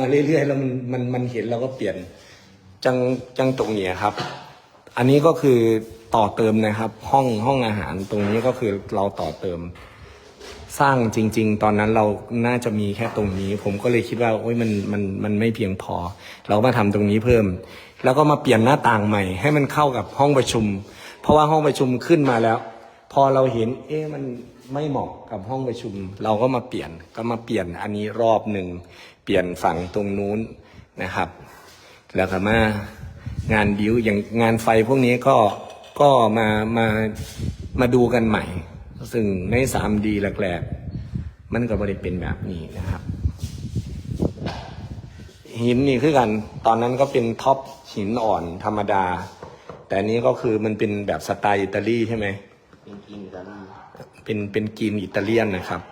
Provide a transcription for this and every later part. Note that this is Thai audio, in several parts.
มาเรื่อยๆแล้วมันมันมันเห็นเราก็เปลี่ยนจังจังตรงเนี้ยครับ อันนี้ก็คือต่อเติมนะครับ ห้องห้องอาหารตรงนี้ก็คือเราต่อเติม สร้างจริง ๆ ตอนนั้นเราน่าจะมีแค่ตรงนี้ ผมก็เลยคิดว่าโอ้ยมันมันมันไม่เพียงพอ เรามาทำตรงนี้เพิ่ม แล้วก็มาเปลี่ยนหน้าต่างใหม่ ให้มันเข้ากับห้องประชุม เพราะว่าห้องประชุมขึ้นมาแล้ว พอเราเห็น เอ๊ะมันไม่เหมาะกับห้องประชุม เราก็มาเปลี่ยนก็มาเปลี่ยนอันนี้รอบหนึ่ง ปลี่ยนฝั่งตรงนู้นนะครับ แล้วก็มางานบิวอย่างงานไฟพวกนี้ก็ก็มามามาดูกันใหม่ ซึ่งใน 3D แรกๆมันก็ไม่ได้เป็นแบบนี้นะครับ หินนี่คือกัน ตอนนั้นก็เป็นท็อปหินอ่อนธรรมดา แต่อันนี้ก็คือมันเป็นแบบสไตล์อิตาลีใช่ไหมเป็นกินอิตาลีเป็นเป็นกรีนอิตาเลียนนะครับ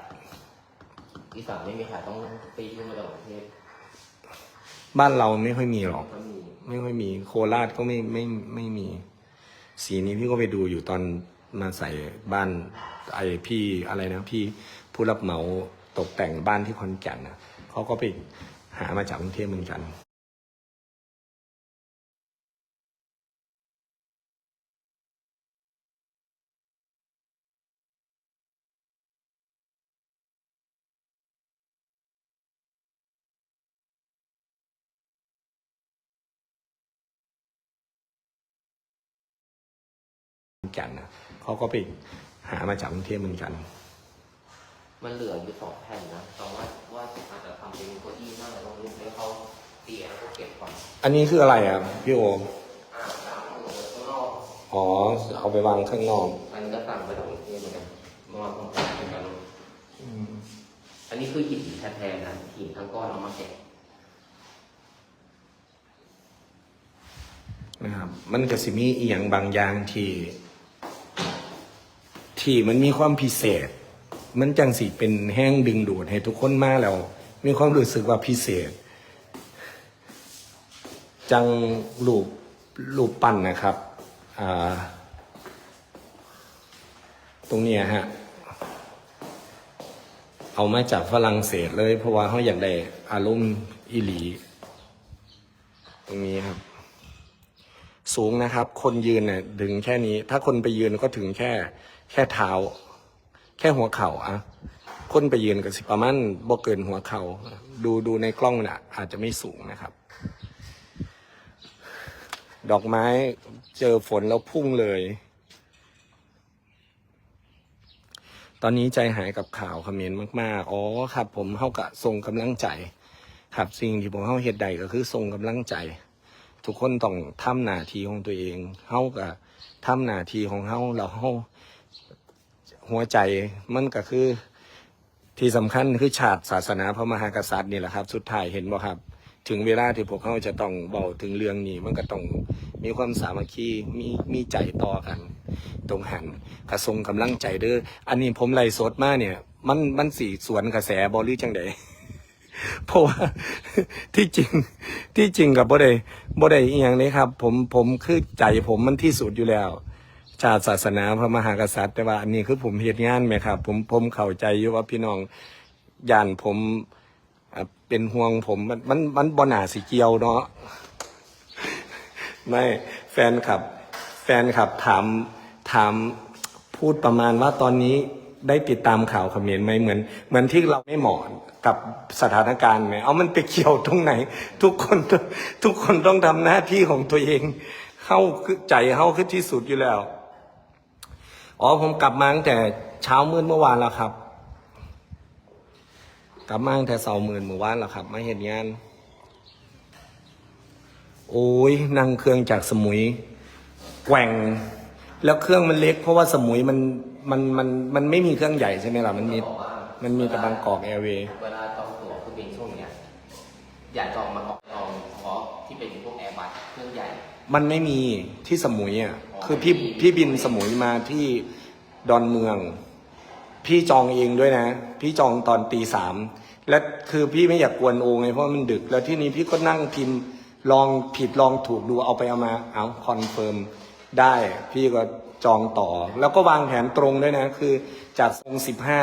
อีสานไม่มีขายต้องตีขึ้นมาจากประเทศ บ้านเราไม่ค่อยมีหรอก ไม่ค่อยมี โคราชก็ไม่ไม่ไม่มี สีนี้พี่ก็ไปดูอยู่ตอนมาใส่บ้านไอพี่อะไรนะพี่ผู้รับเหมาตกแต่งบ้านที่คอนแก่นนะเขาก็ไปหามาจากกรุงเทพเหมือนกัน ขอนแก่นนะเขาก็ไปหามาจากกรุงเทพเหมือนกัน มันเหลืออยู่สองแผ่นนะตอนว่าว่าอาจจะทำเป็นเก้าอี้มากเลยต้องลุกให้เขาเตียแล้วก็เก็บก่อนอันนี้คืออะไรอะพี่โอมอ่าสามคนข้างนอกอ๋อเอาไปวางข้างนอกอันนี้ก็สั่งไปจากกรุงเทพเหมือนกันเมื่อวานผมสั่งเหมือนกันอันนี้คือหินแท้ๆนะหินทั้งก้อนเอามาแกะนะครับมันก็สิมีอีหยังบางอย่างที่ ที่มันมีความพิเศษ มันจังสิเป็นแห้งดึงดูดให้ทุกคนมาแล้ว มีความรู้สึกว่าพิเศษ จังรูปรูปปั้นนะครับตรงนี้ฮะ เอามาจากฝรั่งเศสเลย เพราะว่าเขาอยากได้อารมณ์อีหลี ตรงนี้ครับ สูงนะครับ คนยืนเนี่ยถึงแค่นี้ ถ้าคนไปยืนก็ถึงแค่ แค่เท้า แค่หัวเข่าอะคนไปยืนก็สิประมาณบ่เกินหัวเข่าดูดูในกล้องน่ะ อาจจะไม่สูงนะครับ ดอกไม้เจอฝนแล้วพุ่งเลย ตอนนี้ใจหายกับข่าวคอมเขมนต์มาก ๆ อ๋อครับ ผมเข้ากะส่งกำลังใจ ครับสิ่งที่ผมเข้าเฮ็ดใดก็คือส่งกำลังใจ ทุกคนต้องทำหน้าที่ของตัวเองเฮากับทำหน้าที่ของเฮาแล้วเฮาหัวใจมันก็คือที่สำคัญคือชาติศาสนาพระมหากษัตริย์นี่แหละครับ สุดท้ายเห็นบ่ครับ ถึงเวลาที่พวกเขาจะต้องเบาถึงเรื่องนี้ มันก็ต้องมีความสามัคคีมีมีใจต่อกัน ตรงหันกระทรงกำลังใจเด้ออันนี้ผมไล่สดมาเนี่ย มันมันสีสวนกระแสบอหรือจังใด เพราะว่าที่จริงที่จริงกับบ่ได้บ่ได้อีหยังนี้ครับ ผมผมคือใจผมมันที่สุดอยู่แล้ว ชาติศาสนาพระมหากษัตริย์แต่ว่าอันนี้คือผมเหตุงานไหมครับ ผมผมเข้าใจอยู่ว่าพี่น้องย่านผมเป็นห่วงผมมันมันมันบ่หนาสิเกียวเนาะไม่แฟนคลับ แฟนคลับถามถามพูดประมาณว่าตอนนี้ ได้ติดตามข่าวเขมรไหมเหมือนเหมือนที่เราไม่เหมาะกับสถานการณ์ไหมเอามันไปเกี่ยวตรงไหน ทุกคนทุกคนต้องทำหน้าที่ของตัวเองเข้าใจเข้าคือที่สุดอยู่แล้ว อ๋อผมกลับมาตั้งแต่เช้ามืดเมื่อวานแล้วครับ กลับมาตั้งแต่เสาร์มืดเมื่อวานแล้วครับมาเห็นงาน โอ้ยนั่งเครื่องจากสมุยแกว่งแล้วเครื่องมันเล็กเพราะว่าสมุยมัน มันมันมันไม่มีเครื่องใหญ่ใช่ไหมล่ะ มันมีบอกว่ามันมีแต่บางกอกแอร์เวย์ เวลาจองตั๋วเครื่องบินช่วงเนี้ยอย่าจองมาก่อนจองเฉพาะที่เป็นพวกแอร์บัสเครื่องใหญ่ มันไม่มีที่สมุยอะอ๋อคือพี่พี่บินสมุยมาที่ดอนเมือง พี่จองเองด้วยนะ พี่จองตอนตีสาม และคือพี่ไม่อยากกวนโอไงเพราะมันดึก แล้วที่นี้พี่ก็นั่งพิมพ์ลองผิดลองถูกดูเอาไปเอามา เอาคอนเฟิร์มได้ พี่ก็ จองต่อ แล้วก็วางแผนตรงด้วยนะ คือจากทรงสิบห้า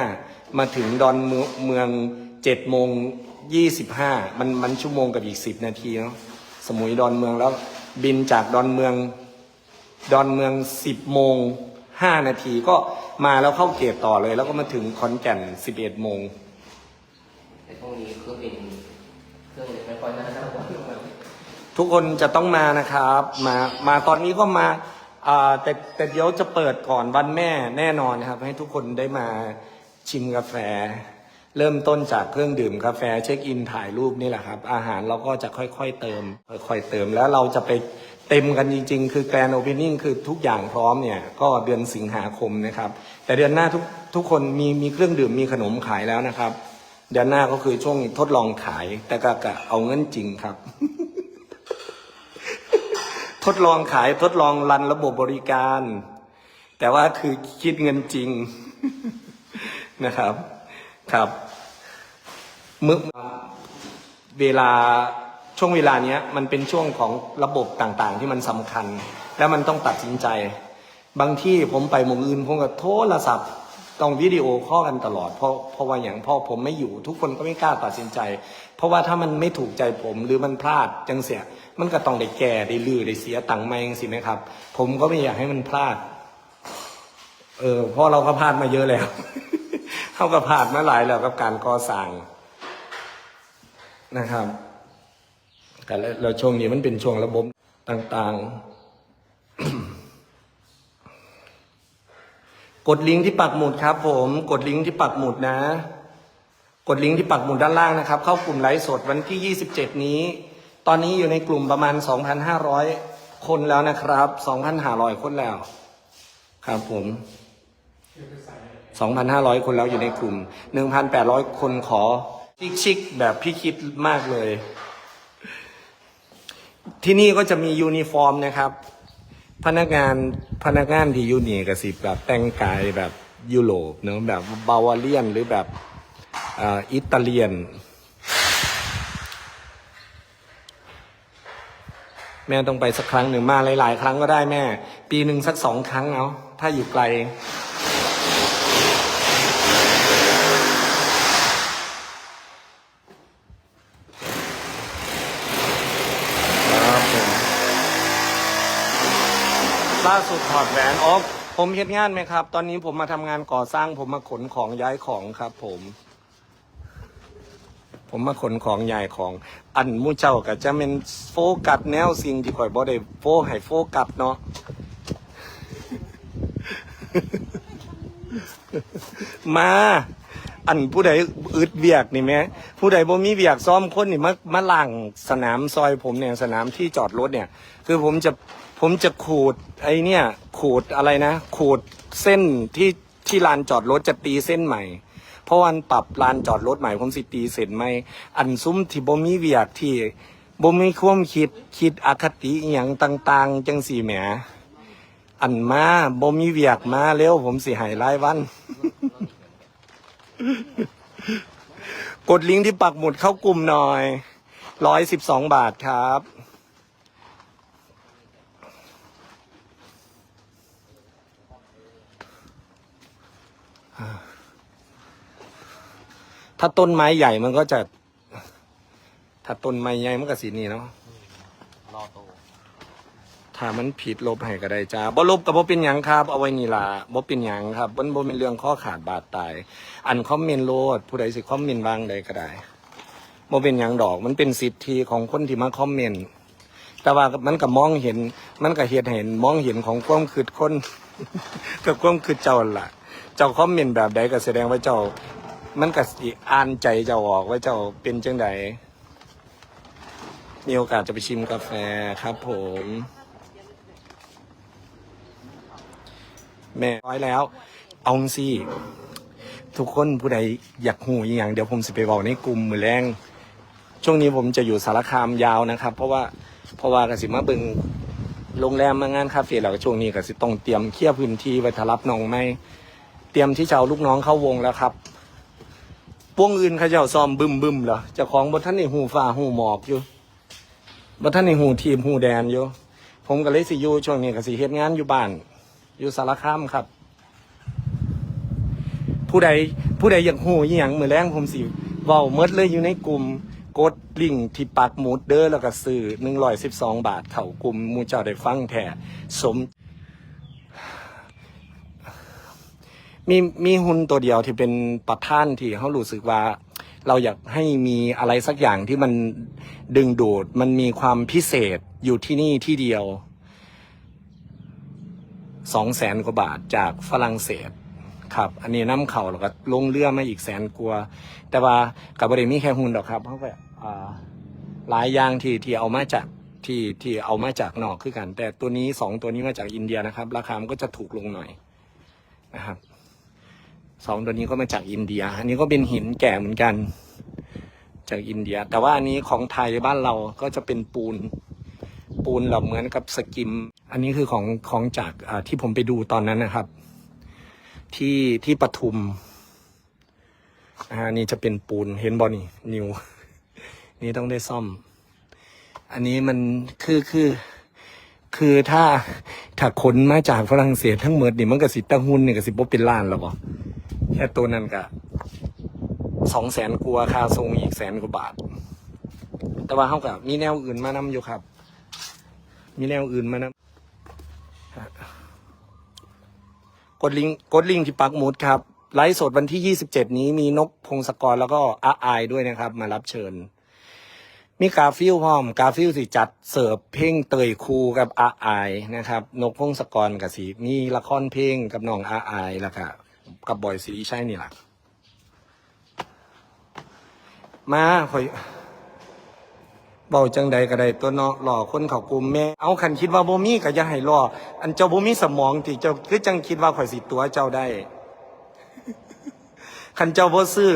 มาถึงดอนเมืองเมืองเจ็ดโมงยี่สิบห้ามันมันชั่วโมงกับอีกสิบนาทีเนาะสมุยดอนเมืองแล้วบินจากดอนเมืองดอนเมืองสิบโมงห้านาทีก็มาแล้วเข้าเกตต่อเลย แล้วก็มาถึงขอนแก่นสิบเอ็ดโมงแต่พวกนี้เครื่องบินเครื่องไม่ค่อยน่านั่งวันมันทุกคนจะต้องมานะครับ มามาตอนนี้ก็มา อ่าแต่แต่เดี๋ยวจะเปิดก่อนวันแม่แน่นอนครับ ให้ทุกคนได้มาชิมกาแฟ เริ่มต้นจากเครื่องดื่มกาแฟเช็คอินถ่ายรูปนี่แหละครับ อาหารเราก็จะค่อยๆเติม ค่อยๆเติมแล้วเราจะไปเต็มกันจริง ๆ คือแกรนโอเพนนิ่งคือทุกอย่างพร้อมเนี่ย ก็เดือนสิงหาคมนะครับ แต่เดือนหน้าทุกทุกคนมีมีเครื่องดื่มมีขนมขายแล้วนะครับ เดือนหน้าก็คือช่วงทดลองขายแต่ก็เอาเงินจริงครับ ทดลองขายทดลองรันระบบบริการ แต่ว่าคือคิดเงินจริงนะครับ ครับเมื่อเวลาช่วงเวลาเนี้ยมันเป็นช่วงของระบบต่างๆ ที่มันสำคัญ แล้วมันต้องตัดสินใจ บางที่ผมไปหมุมอื่นผมก็โทรศัพท์ ต้องวิดีโอข้อลกันตลอดเพราะเพราะว่าอย่างพ่อผมไม่อยู่ ทุกคนก็ไม่กล้าตัดสินใจ เพราะว่าถ้ามันไม่ถูกใจผมหรือมันพลาดจังเสีย มันก็ต้องได้แก่ได้ลือได้เสียตังค์มาเองสิไหมครับ ผมก็ไม่อยากให้มันพลาด เออเพราะเราก็พลาดมาเยอะแล้วเขาก็พลาดมาหลายแล้วกับการก่อสร้างนะครับ แต่แล้วแล้วช่วงนี้มันเป็นช่วงระบบต่างๆ กดลิงก์ที่ปักหมุดครับผมกดลิงก์ที่ปักหมุดนะ กดลิงก์ที่ปักหมุดด้านล่างนะครับ เข้ากลุ่มไลฟ์สดวันที่ 27 นี้ ตอนนี้อยู่ในกลุ่มประมาณ 2,500 คนแล้วนะครับ 2,500 คนแล้ว ครับผม 2,500 คนแล้วอยู่ในกลุ่ม 1,800 คนขอชิคๆแบบพี่คิดมากเลย ที่นี่ก็จะมียูนิฟอร์มนะครับ พนักงานพนักงานที่อยูนี่ก็สิแบบแต่งกายแบบยุโรปเนอะแบบบาวาเลียนหรือแบบอิตาเลียน แม่ต้องไปสักครั้งหนึ่งมาหลาย ๆ ครั้งก็ได้แม่ ปีหนึ่งสักสองครั้งเอาถ้าอยู่ไกล ครับผม ล่าสุดถอดแหวนอ๋อผมเฮ็ดงานไหมครับ ตอนนี้ผมมาทำงานก่อสร้าง ผมมาขนของย้ายของครับ ผม ผมมาขนของย้ายของ อันมู่เจ้าก็จะเป็นโฟกัสแนวสิ่งที่ข่อยบ่ได้โฟให้โฟกัสเนาะมา อันผู้ใดอึดเวียกนี่แหมผู้ใดบ่มีเวียกซ้อมคนนี่มามาล่างสนามซอยผมเนี่ยสนามที่จอดรถเนี่ย คือผมจะ ผมจะขูดไอเนี่ย ขูดอะไรนะ ขูดเส้นที่ที่ลานจอดรถจะตีเส้นใหม่ เพราะวันปรับลานจอดรถใหม่ผมสิตีเส้นใหม่ อันซุ้มที่บ่มีเวียกที่บ่มีความคิดคิดอคติอหย่างต่าง ๆ จังสี่แหมอันมาบ่มีเวียกมาเร็วผมสิหายรายวัน กดลิงก์ที่ปักหมุดเข้ากลุ่มหน่อยร้อยสิบสองบาทครับ ถ้าต้นไม้ใหญ่มันก็จะ ถ้าต้นไม้ใหญ่มันก็สีนี้เนาะรอโตถ้ามันผิดลบให้ก็ได้จ้าบ่ลบกับบ่เป็นหยังครับ เอาไว้นี่ล่ะบ่เป็นหยังครับมันบ่เป็นเรื่องข้อขาดบาดตาย อันคอมเมนต์โลด ผู้ใดสิคอมเมนต์วางใดก็ได้บ่เป็นหยังดอก มันเป็นสิทธิของคนที่มาคอมเมนต์แต่ว่ามันก็มองเห็น มันก็เห็นเห็นมองเห็นของความคิดคน กับความคิดเจ้าหั่นล่ะ เจ้าคอมเมนต์แบบใดก็แสดงว่าเจ้า มันก็สิอ่านใจเจ้าออกว่าเจ้าเป็นจังใดมีโอกาสจะไปชิมกาแฟครับผม แม่ร้อยแล้ว เอาสิทุกคนผู้ใดอยากหูอย่างเดี๋ยวผมสิไปบอกในกลุ่มมือแรงช่วงนี้ผมจะอยู่สารคามยาวนะครับ เพราะว่าเพราะว่ากสิมาบิงโรงแรมมางานคาเฟ่แล้วก็ช่วงนี้กสิต้องเตรียมเคลียร์พื้นที่ไว้ทรับน้องไม่เตรียมที่จะเอาลูกน้องเข้าวงแล้วครับ พวงอื่นเขาเจ้าซ้อมบึมบึมเหรอเจ้าของบนท่านในหูฟ้าหูหมอกอยู่บนท่านในหูทีมหูแดนอยู่ ผมก็เลยสิอยู่ช่วงนี้ก็สิเฮ็ดงานอยู่บ้าน อยู่สารคามครับ ผู้ใดผู้ใดอยากหูอหย่างมือแรงผมสิเว้าเมดเลยอยู่ในกลุ่มกดลิงก์ที่ปักหมุดเด้อแล้วก็ซื้อหนึ่งร้อยสิบสองบาท เข้ากลุ่มมูเจ้าได้ฟังแท้สม มีมีหุ้นตัวเดียวที่เป็นประท่านที่เขารู้สึกว่า เราอยากให้มีอะไรสักอย่างที่มันดึงดูด มันมีความพิเศษอยู่ที่นี่ที่เดียวสองแสนกว่าบาทจากฝรั่งเศสครับ อันนี้น้ำเข่าแล้วก็ลงเรือมาอีกแสนกว่าแต่ว่ากับบริมีแค่หุ้นดอกครับเพราะว่าอ่าหลายอย่างที่ที่เอามาจากที่ที่เอามาจากนอกคือกัน แต่ตัวนี้สองตัวนี้มาจากอินเดียนะครับ ราคามันก็จะถูกลงหน่อยนะครับ สองตัวนี้ก็มาจากอินเดีย อันนี้ก็เป็นหินแก่เหมือนกัน จากอินเดีย แต่ว่าอันนี้ของไทยบ้านเราก็จะเป็นปูน ปูนเราเหมือนกับสกิม อันนี้คือของของจากที่ผมไปดูตอนนั้นนะครับ ที่ที่ปทุมอ่านี่จะเป็นปูนเห็นบอนี่นิว นี่ต้องได้ซ่อม อันนี้มันคือคือคือถ้าถ้าขนมาจากฝรั่งเศสทั้งหมดนี่มันก็สิตะหุนนี่ก็สิบ่เป็นล้านแล้วบ่ แค่ตัวนั้นก็สองแสนกว่าค่าทรงอีกแสนกว่าบาท แต่ว่าเขากับมีแนวอื่นมานำอยู่ครับ มีแนวอื่นมานำกดลิงก์กดลิงก์ที่ปักหมุดครับไลฟ์สดวันที่ 27 นี้มีนกพงศกรแล้วก็อาอายด้วยนะครับ มารับเชิญ มีกาฟิลพร้อม กาฟิลสิจัดเสิร์ฟเพลงเตยคูกับอาอายนะครับ นกพงศกรกับสีมีละครเพลงกับน้องอาอายแล้วก็ กับบอยสีใช่นี่แหละมาคอยเบาจังใดก็ได้ตัวเนาะหล่อคนเขากลุ่มแม่เอาคันคิดว่าบมี่ก็อย่าให้รออันเจ้าบมี่สมองที่เจ้าคือจังคิดว่าข่อยสิตัวเจ้าได้คันเจ้าบ่ซื้อ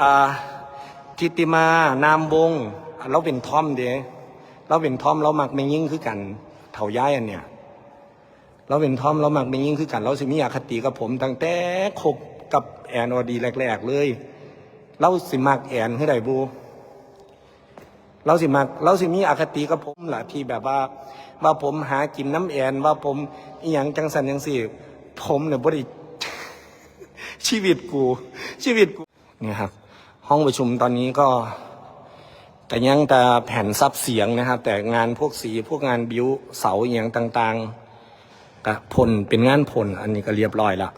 อ่าทิติมานามวงเราเป็นทอมเด้เราเป็นทอมเรามักไม่ยิ่งคือกันเฒ่าย้ายอันเนี้ย เราเป็นทอมเรามักไม่ยิ่งคือกัน เราสิมีอคติกับผมตั้งแต่คบกับแอนอดีแรก ๆ เลย เราสิมักแอนให้ได้บูเราสิมาเราสิมีอคติกับผมล่ะที่แบบว่า ว่าผมหากินน้ำแอนว่าผมอีหยังจังสันจังสี่ผมเนี่ยบริชีวิตกู ชีวิตกูเนี่ยครับ ห้องประชุมตอนนี้ก็ แต่ยังแต่แผ่นซับเสียงนะครับ แต่งานพวกสีพวกงานบิวเสาอย่างต่าง ๆ ก็พลเป็นงานพลอันนี้ก็เรียบร้อยละ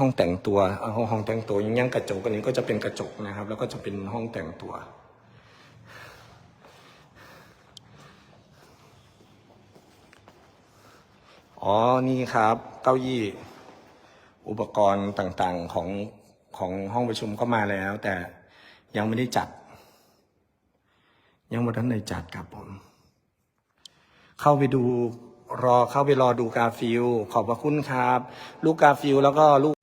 ห้องแต่งตัวห้องห้องแต่งตัวยังยังกระจกอันนี้ก็จะเป็นกระจกนะครับ แล้วก็จะเป็นห้องแต่งตัว อ๋อนี่ครับ เก้าอี้อุปกรณ์ต่างๆของของห้องประชุมก็มาแล้ว แต่ยังไม่ได้จัด ยังไม่ทันได้จัดครับผม เข้าไปดู รอเข้าไปรอดูกาฟิลขอบพระคุณครับ ลูกกาฟิลแล้วก็ลูก